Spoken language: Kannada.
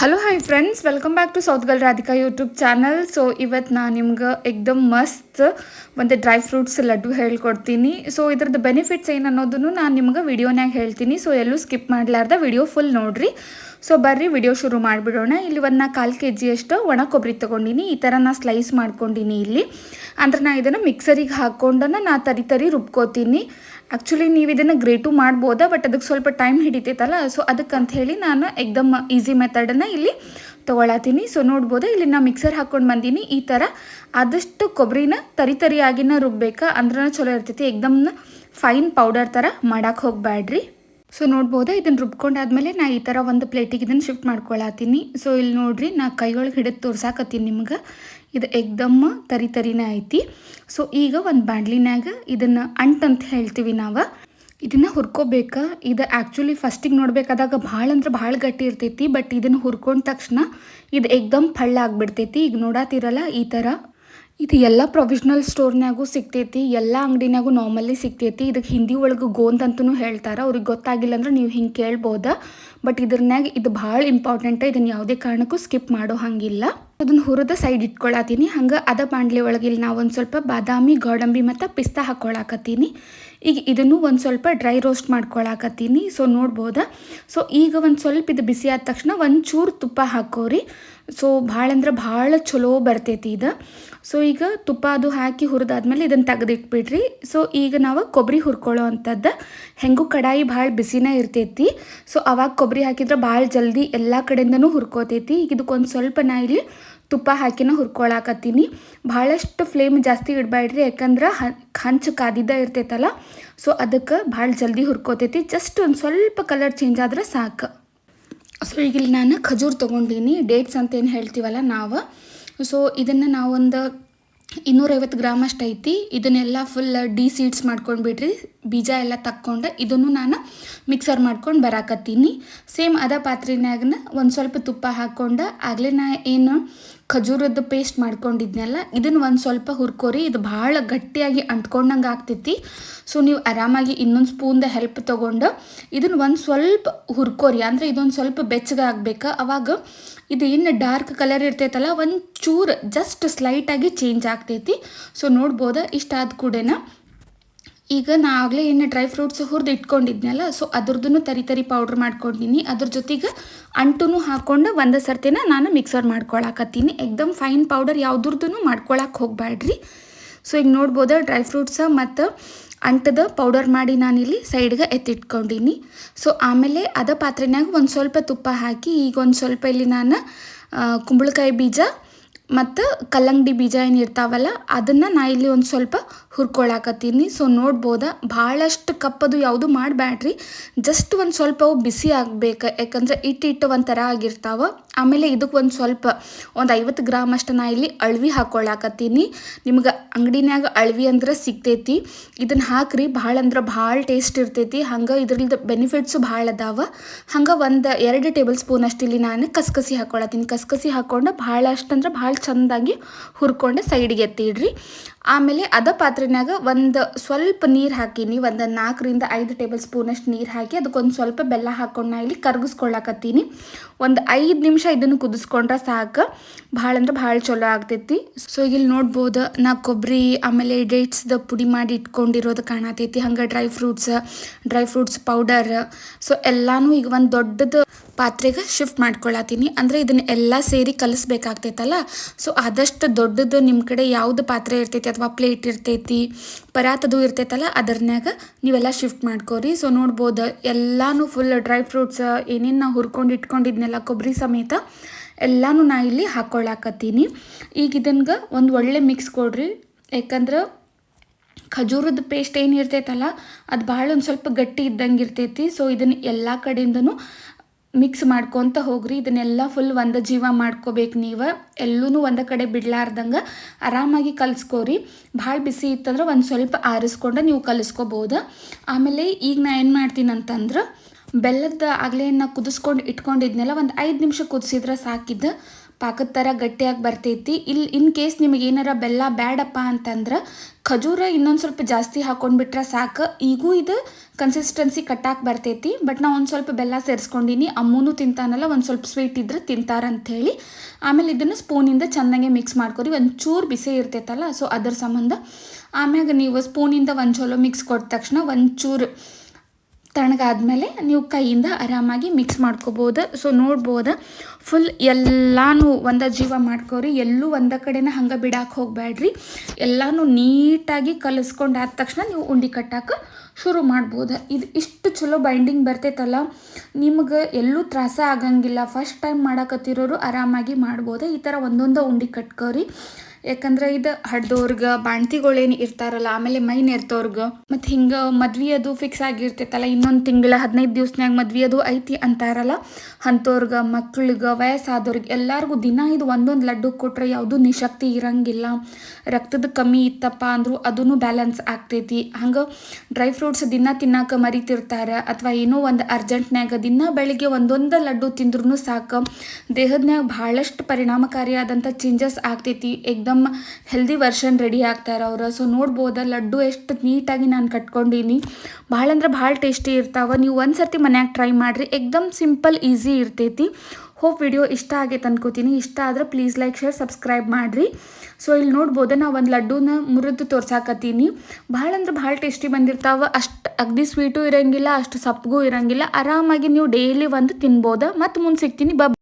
Hello hi friends welcome back to south gal Radhika YouTube channel so ಇವತ್ತು ನಾನು ನಿಮ್ಗೆ ಎಕ್ದಮ್ ಮಸ್ತ್ ಒಂದು ಡ್ರೈ ಫ್ರೂಟ್ಸ್ ಲಡ್ಡು ಹೇಳ್ಕೊಡ್ತೀನಿ. ಸೊ ಇದ್ರದ್ದು ಬೆನಿಫಿಟ್ಸ್ ಏನು ಅನ್ನೋದನ್ನು ನಾನು ನಿಮ್ಗೆ ವಿಡಿಯೋನಾಗ ಹೇಳ್ತೀನಿ. ಸೊ ಎಲ್ಲೂ ಸ್ಕಿಪ್ ಮಾಡಲಾರ್ದ ವಿಡಿಯೋ ಫುಲ್ ನೋಡ್ರಿ. ಸೊ ಬರ್ರಿ ವಿಡಿಯೋ ಶುರು ಮಾಡಿಬಿಡೋಣ. ಇಲ್ಲಿ ಒಂದು ನಾ ಕಾಲು ಕೆ ಜಿಯಷ್ಟು ಒಣ ಕೊಬ್ಬರಿ ತೊಗೊಂಡಿನಿ. ಈ ಥರ ನಾ ಸ್ಲೈಸ್ ಮಾಡ್ಕೊಂಡಿನಿ ಇಲ್ಲಿ. ಅಂದರೆ ನಾ ಇದನ್ನು ಮಿಕ್ಸರಿಗೆ ಹಾಕ್ಕೊಂಡನ ನಾ ತರಿ ತರಿ ರುಬ್ಕೋತೀನಿ. ಆ್ಯಕ್ಚುಲಿ ನೀವು ಇದನ್ನು ಗ್ರೇಟು ಮಾಡ್ಬೋದಾ? ಬಟ್ ಅದಕ್ಕೆ ಸ್ವಲ್ಪ ಟೈಮ್ ಹಿಡಿತೈತಲ್ಲ? ಸೊ ಅದಕ್ಕಂತ ಹೇಳಿ ನಾನು ಎಕ್ದಮ್ ಈಸಿ ಮೆಥಡನ್ನು ಇಲ್ಲಿ ತೊಗೊಳತ್ತೀನಿ. ಸೊ ನೋಡ್ಬೋದು? ಇಲ್ಲಿ ನಾ ಮಿಕ್ಸರ್ ಹಾಕ್ಕೊಂಡು ಬಂದೀನಿ. ಈ ಥರ ಆದಷ್ಟು ಕೊಬ್ಬರಿನ ತರಿ ತರಿಯಾಗಿನ ರುಬ್ಬೇಕಾ? ಅಂದ್ರೆ ಚಲೋ ಇರ್ತೈತಿ. ಎಕ್ದಮ್ ಫೈನ್ ಪೌಡರ್ ಥರ ಮಾಡಕ್ಕೆ ಹೋಗಬೇಡ್ರಿ ಸೊ ನೋಡ್ಬೋದು? ಇದನ್ನು ರುಬ್ಕೊಂಡಾದ್ಮೇಲೆ ನಾ ಈ ಥರ ಒಂದು ಪ್ಲೇಟಿಗೆ ಇದನ್ನು ಶಿಫ್ಟ್ ಮಾಡ್ಕೊಳತ್ತೀನಿ. ಸೊ ಇಲ್ಲಿ ನೋಡಿರಿ, ನಾ ಕೈಯೊಳಗೆ ಹಿಡಿದು ತೋರ್ಸಾಕತ್ತೀನಿ ನಿಮ್ಗೆ. ಇದು ಎಕ್ದಮ್ ತರಿ ತರಿನೇ ಐತಿ. ಸೊ ಈಗ ಒಂದು ಬಾಂಡ್ಲಿನಾಗ ಇದನ್ನು ಅಂಟಂತ ಹೇಳ್ತೀವಿ ನಾವು. ಇದನ್ನು ಹುರ್ಕೋಬೇಕು. ಇದು ಆ್ಯಕ್ಚುಲಿ ಫಸ್ಟಿಗೆ ನೋಡ್ಬೇಕಾದಾಗ ಭಾಳ ಅಂದ್ರೆ ಭಾಳ ಗಟ್ಟಿ ಇರ್ತೈತಿ ಬಟ್ ಇದನ್ನು ಹುರ್ಕೊಂಡ ತಕ್ಷಣ ಇದು ಎಕ್ದಮ್ ಫಳ್ಳ ಆಗ್ಬಿಡ್ತೈತಿ ಈಗ ನೋಡಾತಿರಲ್ಲ ಈ ಥರ ಇದು ಎಲ್ಲ ಪ್ರೊವಿಷ್ನಲ್ ಸ್ಟೋರ್ನಾಗೂ ಸಿಗ್ತೈತಿ, ಎಲ್ಲ ಅಂಗಡಿನಾಗೂ ನಾರ್ಮಲಿ ಸಿಗ್ತೈತಿ. ಇದಕ್ಕೆ ಹಿಂದಿ ಒಳಗೆ ಗೋಂದ್ ಅಂತಲೂ ಹೇಳ್ತಾರೆ. ಅವ್ರಿಗೆ ಗೊತ್ತಾಗಿಲ್ಲ ಅಂದ್ರೆ ನೀವು ಹಿಂಗೆ ಕೇಳ್ಬೋದ. ಬಟ್ ಇದ್ರನ್ಯಾಗ ಇದು ಭಾಳ ಇಂಪಾರ್ಟೆಂಟ್ ಇದನ್ನು ಯಾವುದೇ ಕಾರಣಕ್ಕೂ ಸ್ಕಿಪ್ ಮಾಡೋ ಹಾಗಿಲ್ಲ. ಅದನ್ನು ಹುರಿದ ಸೈಡ್ ಇಟ್ಕೊಳತೀನಿ. ಹಂಗೆ ಅದ ಬಾಂಡ್ಲಿ ಒಳಗೆ ಇಲ್ಲಿ ನಾವು ಒಂದು ಸ್ವಲ್ಪ ಬಾದಾಮಿ, ಗೋಡಂಬಿ ಮತ್ತು ಪಿಸ್ತಾ ಹಾಕ್ಕೊಳಕತ್ತೀನಿ ಈಗ ಇದನ್ನು ಒಂದು ಸ್ವಲ್ಪ ಡ್ರೈ ರೋಸ್ಟ್ ಮಾಡ್ಕೊಳಕತ್ತೀನಿ. ಸೊ ನೋಡ್ಬೋದಾ? ಸೊ ಈಗ ಒಂದು ಸ್ವಲ್ಪ ಇದು ಬಿಸಿ ಆದ ತಕ್ಷಣ ಒಂದು ಚೂರು ತುಪ್ಪ ಹಾಕೋರಿ. ಸೊ ಭಾಳ ಅಂದ್ರೆ ಭಾಳ ಚಲೋ ಬರ್ತೈತಿ ಇದು. ಸೊ ಈಗ ತುಪ್ಪ ಅದು ಹಾಕಿ ಹುರಿದಾದ್ಮೇಲೆ ಇದನ್ನು ತೆಗೆದಿಟ್ಬಿಡ್ರಿ. ಸೊ ಈಗ ನಾವು ಕೊಬ್ಬರಿ ಹುರ್ಕೊಳ್ಳೋ ಅಂಥದ್ದು ಹೆಂಗೂ ಕಡಾಯಿ ಭಾಳ ಬಿಸಿನೇ ಇರ್ತೈತಿ. ಸೊ ಅವಾಗ ಕೊಬ್ಬರಿ ಹಾಕಿದ್ರೆ ಭಾಳ ಜಲ್ದಿ ಎಲ್ಲ ಕಡೆಯಿಂದನೂ ಹುರ್ಕೋತೈತಿ. ಈಗ ಇದಕ್ಕೊಂದು ಸ್ವಲ್ಪ ನಾ ಇಲ್ಲಿ ತುಪ್ಪ ಹಾಕಿನ ಹುರ್ಕೊಳಕತ್ತೀನಿ. ಭಾಳಷ್ಟು ಫ್ಲೇಮ್ ಜಾಸ್ತಿ ಇಡಬೇಡ್ರಿ ಯಾಕಂದ್ರೆ ಹಂಚು ಕಾದಿದ್ದ ಇರ್ತೈತಲ್ಲ ಸೊ ಅದಕ್ಕೆ ಭಾಳ ಜಲ್ದಿ ಹುರ್ಕೋತೈತಿ. ಜಸ್ಟ್ ಒಂದು ಸ್ವಲ್ಪ ಕಲರ್ ಚೇಂಜ್ ಆದ್ರೆ ಸಾಕು. ಸೊ ಈಗ ಇಲ್ಲಿ ನಾನು ಖಜೂರ್ ತೊಗೊಂಡೀನಿ ಡೇಟ್ಸ್ ಅಂತ ಏನು ಹೇಳ್ತೀವಲ್ಲ ನಾವು. ಸೊ ಇದನ್ನು ನಾವೊಂದು ಇನ್ನೂರೈವತ್ತು ಗ್ರಾಮ್ ಅಷ್ಟು ಐತಿ ಇದನ್ನೆಲ್ಲ ಫುಲ್ ಡಿ ಸೀಡ್ಸ್ ಮಾಡ್ಕೊಂಡು ಬಿಡ್ರಿ ಬೀಜ ಎಲ್ಲ ತಕ್ಕೊಂಡು ಇದನ್ನು ನಾನು ಮಿಕ್ಸರ್ ಮಾಡ್ಕೊಂಡು ಬರಾಕತ್ತೀನಿ. ಸೇಮ್ ಅದ ಪಾತ್ರೆನಾಗನ ಒಂದು ಸ್ವಲ್ಪ ತುಪ್ಪ ಹಾಕ್ಕೊಂಡು ಆಗಲೇ ನಾ ಏನು ಖಜೂರದ ಪೇಸ್ಟ್ ಮಾಡ್ಕೊಂಡಿದ್ನಲ್ಲ, ಇದನ್ನು ಒಂದು ಸ್ವಲ್ಪ ಹುರ್ಕೋರಿ, ಇದು ಭಾಳ ಗಟ್ಟಿಯಾಗಿ ಅಂಟ್ಕೊಂಡಂಗೆ ಆಗ್ತೈತಿ. ಸೊ ನೀವು ಆರಾಮಾಗಿ ಇನ್ನೊಂದು ಸ್ಪೂನ್ದ ಹೆಲ್ಪ್ ತೊಗೊಂಡು ಇದನ್ನು ಒಂದು ಸ್ವಲ್ಪ ಹುರ್ಕೋರಿ. ಅಂದರೆ ಇದೊಂದು ಸ್ವಲ್ಪ ಬೆಚ್ಚಗೆ ಆಗಬೇಕು. ಅವಾಗ ಇದು ಏನು ಡಾರ್ಕ್ ಕಲರ್ ಇರ್ತೈತಲ್ಲ, ಒಂದು ಚೂರು ಜಸ್ಟ್ ಸ್ಲೈಟಾಗಿ ಚೇಂಜ್ ಆಗ್ತೈತಿ. ಸೊ ನೋಡ್ಬೋದು? ಇಷ್ಟ ಆದ ಕೂಡೇನ. ಈಗ ನಾ ಆಗಲೇ ಏನು ಡ್ರೈ ಫ್ರೂಟ್ಸ್ ಹುರಿದು ಇಟ್ಕೊಂಡಿದ್ನಲ್ಲ ಸೊ ಅದ್ರದ್ದು ತರಿ ತರಿ ಪೌಡ್ರ್ ಮಾಡ್ಕೊಂಡಿನಿ. ಅದ್ರ ಜೊತೆಗೆ ಅಂಟು ಹಾಕ್ಕೊಂಡು ಒಂದೇ ಸರ್ತಿನ ನಾನು ಮಿಕ್ಸರ್ ಮಾಡ್ಕೊಳಕತ್ತೀನಿ. ಎಕ್ದಮ್ ಫೈನ್ ಪೌಡರ್ ಯಾವುದ್ರದ್ದು ಮಾಡ್ಕೊಳಕ್ಕೆ ಹೋಗಬೇಡ್ರಿ ಸೊ ಈಗ ನೋಡ್ಬೋದು ಡ್ರೈ ಫ್ರೂಟ್ಸ ಮತ್ತು ಅಂಟದ ಪೌಡರ್ ಮಾಡಿ ನಾನಿಲ್ಲಿ ಸೈಡ್ಗೆ ಎತ್ತಿಟ್ಕೊಂಡಿನಿ. ಸೊ ಆಮೇಲೆ ಅದ ಪಾತ್ರೆನಾಗ ಒಂದು ಸ್ವಲ್ಪ ತುಪ್ಪ ಹಾಕಿ, ಈಗ ಒಂದು ಸ್ವಲ್ಪ ಇಲ್ಲಿ ನಾನು ಕುಂಬಳಕಾಯಿ ಬೀಜ ಮತ್ತು ಕಲ್ಲಂಗಡಿ ಬೀಜ ಏನು ಇರ್ತಾವಲ್ಲ, ಅದನ್ನು ನಾ ಇಲ್ಲಿ ಒಂದು ಸ್ವಲ್ಪ ಹುರ್ಕೊಳ್ಳಾಕತ್ತೀನಿ ಸೊ ನೋಡ್ಬೋದ, ಭಾಳಷ್ಟು ಕಪ್ಪದು ಯಾವುದು ಮಾಡಬೇಡ್ರಿ ಜಸ್ಟ್ ಒಂದು ಸ್ವಲ್ಪ ಅವು ಬಿಸಿ ಆಗಬೇಕು, ಯಾಕಂದ್ರೆ ಇಟ್ಟು ಇಟ್ಟು ಒಂಥರ ಆಗಿರ್ತಾವೆ. ಆಮೇಲೆ ಇದಕ್ಕೆ ಒಂದು ಸ್ವಲ್ಪ, ಒಂದು ಐವತ್ತು ಗ್ರಾಮ್ ಅಷ್ಟು ನಾ ಇಲ್ಲಿ ಅಳ್ವಿ ಹಾಕ್ಕೊಳಕತ್ತೀನಿ ನಿಮ್ಗೆ ಅಂಗಡಿನಾಗ ಅಳ್ವಿ ಅಂದ್ರೆ ಸಿಗ್ತೈತಿ. ಇದನ್ನು ಹಾಕ್ರಿ, ಭಾಳ ಅಂದ್ರೆ ಭಾಳ ಟೇಸ್ಟ್ ಇರ್ತೈತಿ. ಹಂಗೆ ಇದ್ರದ್ದು ಬೆನಿಫಿಟ್ಸು ಭಾಳ ಅದಾವ. ಹಂಗೆ ಒಂದು ಎರಡು ಟೇಬಲ್ ಸ್ಪೂನ್ ಅಷ್ಟು ಇಲ್ಲಿ ನಾನು ಕಸ್ಕಸಿ ಹಾಕ್ಕೊಳತ್ತೀನಿ ಕಸ್ಕಸಿ ಹಾಕ್ಕೊಂಡು ಭಾಳಷ್ಟು ಅಂದ್ರೆ ಭಾಳ ಚೆಂದಾಗಿ ಹುರ್ಕೊಂಡು ಸೈಡ್ಗೆ ಎತ್ತಿಡ್ರಿ ಆಮೇಲೆ ಅದ ಪಾತ್ರೆನಾಗ ಒಂದು ಸ್ವಲ್ಪ ನೀರು ಹಾಕೀನಿ ಒಂದು ನಾಲ್ಕರಿಂದ ಐದು ಟೇಬಲ್ ಸ್ಪೂನಷ್ಟು ನೀರು ಹಾಕಿ ಅದಕ್ಕೊಂದು ಸ್ವಲ್ಪ ಬೆಲ್ಲ ಹಾಕ್ಕೊಂಡು ನಾ ಇಲ್ಲಿ ಕರ್ಗಿಸ್ಕೊಳ್ಳಾಕತ್ತೀನಿ ಒಂದು ಐದು ನಿಮಿಷ ಇದನ್ನು ಕುದಿಸ್ಕೊಂಡ್ರೆ ಸಾಕು. ಭಾಳ ಅಂದ್ರೆ ಭಾಳ ಚಲೋ ಆಗ್ತೈತಿ. ಸೊ ಇಲ್ಲಿ ನೋಡ್ಬೋದು ನಾ ಕೊಬ್ಬರಿ ಆಮೇಲೆ ಡೇಟ್ಸ್ದ ಪುಡಿ ಮಾಡಿ ಇಟ್ಕೊಂಡಿರೋದು ಕಾಣತೈತಿ. ಹಂಗೆ dry fruits dry fruits powder so ಎಲ್ಲಾನು ಈಗ ಒಂದು ದೊಡ್ಡದು ಪಾತ್ರೆಗೆ ಶಿಫ್ಟ್ ಮಾಡ್ಕೊಳತ್ತೀನಿ. ಅಂದರೆ ಇದನ್ನ ಎಲ್ಲ ಸೇರಿ ಕಲಿಸ್ಬೇಕಾಗ್ತೈತಲ್ಲ. ಸೊ ಆದಷ್ಟು ದೊಡ್ಡದು ನಿಮ್ಮ ಕಡೆ ಯಾವ್ದು ಪಾತ್ರೆ ಇರ್ತೈತಿ ಅಥವಾ ಪ್ಲೇಟ್ ಇರ್ತೈತಿ, ಪರಾತದು ಇರ್ತೈತಲ್ಲ, ಅದರನ್ಯಾಗ ನೀವೆಲ್ಲ ಶಿಫ್ಟ್ ಮಾಡ್ಕೋರಿ. ಸೊ ನೋಡ್ಬೋದು, ಎಲ್ಲಾನು ಫುಲ್ ಡ್ರೈ ಫ್ರೂಟ್ಸ್ ಏನೇನು ನಾವು ಹುರ್ಕೊಂಡು ಇಟ್ಕೊಂಡಿದ್ನೆಲ್ಲ ಕೊಬ್ಬರಿ ಸಮೇತ ಎಲ್ಲಾನು ನಾ ಇಲ್ಲಿ ಹಾಕ್ಕೊಳಕತ್ತೀನಿ ಈಗ ಇದನ್ಗೆ ಒಂದು ಒಳ್ಳೆ ಮಿಕ್ಸ್ ಕೊಡ್ರಿ. ಯಾಕಂದ್ರೆ ಖಜೂರದ ಪೇಸ್ಟ್ ಏನು ಇರ್ತೈತಲ್ಲ, ಅದು ಭಾಳ ಒಂದು ಸ್ವಲ್ಪ ಗಟ್ಟಿ ಇದ್ದಂಗೆ ಇರ್ತೈತಿ. ಸೊ ಇದನ್ನು ಎಲ್ಲ ಕಡೆಯಿಂದನೂ ಮಿಕ್ಸ್ ಮಾಡ್ಕೊತ ಹೋಗ್ರಿ. ಇದನ್ನೆಲ್ಲ ಫುಲ್ ಒಂದು ಜೀವ ಮಾಡ್ಕೋಬೇಕು ನೀವು. ಎಲ್ಲೂ ಒಂದು ಕಡೆ ಬಿಡ್ಲಾರ್ದಂಗೆ ಆರಾಮಾಗಿ ಕಲಿಸ್ಕೋರಿ. ಭಾಳ ಬಿಸಿ ಇತ್ತಂದ್ರೆ ಒಂದು ಸ್ವಲ್ಪ ಆರಿಸ್ಕೊಂಡು ನೀವು ಕಲಿಸ್ಕೋಬೋದು. ಆಮೇಲೆ ಈಗ ನಾ ಏನು ಮಾಡ್ತೀನಿ ಅಂತಂದ್ರೆ ಬೆಲ್ಲದ ಆಗಲೇ ಕುದಿಸ್ಕೊಂಡು ಇಟ್ಕೊಂಡಿದ್ನೆಲ್ಲ, ಒಂದು ಐದು ನಿಮಿಷ ಕುದಿಸಿದ್ರೆ ಸಾಕಿದ್ದು. ಪಾಕದ ಥರ ಗಟ್ಟಿಯಾಗಿ ಬರ್ತೈತಿ. ಇಲ್ಲಿ ಇನ್ ಕೇಸ್ ನಿಮಗೆ ಏನಾರ ಬೆಲ್ಲ ಬ್ಯಾಡಪ್ಪ ಅಂತಂದ್ರೆ ಖಜೂರ ಇನ್ನೊಂದು ಸ್ವಲ್ಪ ಜಾಸ್ತಿ ಹಾಕೊಂಡ್ಬಿಟ್ರೆ ಸಾಕು. ಈಗೂ ಇದು ಕನ್ಸಿಸ್ಟೆನ್ಸಿ ಕಟ್ಟಾಕ್ ಬರ್ತೈತಿ. ಬಟ್ ನಾ ಒಂದು ಸ್ವಲ್ಪ ಬೆಲ್ಲ ಸೇರಿಸ್ಕೊಂಡಿನಿ. ಅಮ್ಮನೂ ತಿಂತಾನಲ್ಲ, ಒಂದು ಸ್ವಲ್ಪ ಸ್ವೀಟ್ ಇದ್ರೆ ತಿಂತಾರಂಥೇಳಿ ಆಮೇಲೆ ಇದನ್ನು ಸ್ಪೂನಿಂದ ಚೆನ್ನಾಗೆ ಮಿಕ್ಸ್ ಮಾಡ್ಕೊರಿ. ಒಂಚೂರು ಬಿಸಿ ಇರ್ತೈತಲ್ಲ, ಸೊ ಅದ್ರ ಸಂಬಂಧ ಆಮ್ಯಾಗ ನೀವು ಸ್ಪೂನಿಂದ ಒಂದು ಚಲೋ ಮಿಕ್ಸ್ ಕೊಟ್ಟ ತಕ್ಷಣ ಒಂಚೂರು ತಣ್ಣಗಾದ್ಮೇಲೆ ನೀವು ಕೈಯಿಂದ ಆರಾಮಾಗಿ ಮಿಕ್ಸ್ ಮಾಡ್ಕೋಬೋದು. ಸೊ ನೋಡ್ಬೋದು? ಫುಲ್ ಎಲ್ಲಾನು ಒಂದ ಜೀವ ಮಾಡ್ಕೋರಿ. ಎಲ್ಲೂ ಒಂದ ಕಡೆನ ಹಂಗೆ ಬಿಡಾಕೆ ಹೋಗಬೇಡ್ರಿ ಎಲ್ಲಾನು ನೀಟಾಗಿ ಕಲಿಸ್ಕೊಂಡು ಆದ ತಕ್ಷಣ ನೀವು ಉಂಡೆ ಕಟ್ಟಕ್ಕೆ ಶುರು ಮಾಡ್ಬೋದು. ಇದು ಇಷ್ಟು ಚಲೋ ಬೈಂಡಿಂಗ್ ಬರ್ತೈತಲ್ಲ. ನಿಮ್ಗೆ ಎಲ್ಲೂ ತ್ರಾಸ ಆಗಂಗಿಲ್ಲ. ಫಸ್ಟ್ ಟೈಮ್ ಮಾಡಕತ್ತಿರೋರು ಆರಾಮಾಗಿ ಮಾಡ್ಬೋದು. ಈ ಥರ ಒಂದೊಂದು ಉಂಡೆ ಕಟ್ಕೋರಿ. ಯಾಕಂದ್ರೆ ಇದು ಹಡ್ದೋರ್ಗೆ, ಬಾಣ್ತಿಗಳೇನು ಇರ್ತಾರಲ್ಲ, ಆಮೇಲೆ ಮೈ ನೆರ್ತವ್ರಿಗೆ ಮತ್ತು ಹಿಂಗೆ ಮದ್ವೆ ಅದು ಫಿಕ್ಸ್ ಆಗಿರ್ತೈತಲ್ಲ, ಇನ್ನೊಂದು ತಿಂಗಳ ಹದಿನೈದು ದಿವ್ಸನಾಗ ಮದ್ವೆ ಅದು ಐತಿ ಅಂತಾರಲ್ಲ. ಅಂಥವ್ರಿಗೆ ಮಕ್ಳಿಗೆ ವಯಸ್ಸಾದವ್ರಿಗೆ ಎಲ್ಲರಿಗೂ ದಿನ ಇದು ಒಂದೊಂದು ಲಡ್ಡು ಕೊಟ್ಟರೆ ಯಾವುದೂ ನಿಶಕ್ತಿ ಇರಂಗಿಲ್ಲ. ರಕ್ತದ ಕಮ್ಮಿ ಇತ್ತಪ್ಪ ಅಂದರೂ ಅದೂ ಬ್ಯಾಲೆನ್ಸ್ ಆಗ್ತೈತಿ. ಹಂಗೆ ಡ್ರೈ ಫ್ರೂಟ್ಸ್ ದಿನ ತಿನ್ನಕ್ಕೆ ಮರಿತಿರ್ತಾರೆ, ಅಥವಾ ಏನೋ ಒಂದು ಅರ್ಜೆಂಟ್ನ್ಯಾಗ ದಿನ ಬೆಳಿಗ್ಗೆ ಒಂದೊಂದು ಲಡ್ಡು ತಿಂದ್ರೂ ಸಾಕು. ದೇಹದ್ನ್ಯಾಗ ಭಾಳಷ್ಟು ಪರಿಣಾಮಕಾರಿಯಾದಂಥ ಚೇಂಜಸ್ ಆಗ್ತೈತಿ. ಏಕ್ದಮ್ ಹೆಲ್ದಿ ವರ್ಷನ್ ರೆಡಿ ಆಗ್ತಾರೆ ಅವ್ರು. ಸೊ ನೋಡ್ಬೋದು ಲಡ್ಡು ಎಷ್ಟು ನೀಟಾಗಿ ನಾನು ಕಟ್ಕೊಂಡಿನಿ. ಭಾಳ ಅಂದ್ರೆ ಭಾಳ ಟೇಸ್ಟಿ ಇರ್ತಾವೆ. ನೀವು ಒಂದು ಸರ್ತಿ ಮನ್ಯಾಗ ಟ್ರೈ ಮಾಡಿರಿ. ಏಕ್ದಮ್ ಸಿಂಪಲ್ ಈಸಿ ಇರ್ತೈತಿ. ಹೋಪ್ ವಿಡಿಯೋ ಇಷ್ಟ ಆಗೈತೆ ಅನ್ಕೋತೀನಿ. ಇಷ್ಟ ಆದ್ರೆ ಪ್ಲೀಸ್ ಲೈಕ್ ಶೇರ್ ಸಬ್ಸ್ಕ್ರೈಬ್ ಮಾಡಿರಿ. ಸೊ ಇಲ್ಲಿ ನೋಡ್ಬೋದು ನಾ ಒಂದು ಲಡ್ಡೂನ ಮುರಿದು ತೋರ್ಸಾಕತ್ತೀನಿ ಭಾಳ ಅಂದ್ರೆ ಭಾಳ ಟೇಸ್ಟಿ ಬಂದಿರ್ತಾವೆ. ಅಷ್ಟು ಅಗ್ದಿ ಸ್ವೀಟು ಇರಂಗಿಲ್ಲ, ಅಷ್ಟು ಸಪ್ಪಗೂ ಇರಂಗಿಲ್ಲ. ಆರಾಮಾಗಿ ನೀವು ಡೈಲಿ ಒಂದು ತಿನ್ಬೋದು. ಮತ್ತು ಮುಂದೆ ಸಿಗ್ತೀನಿ. ಬ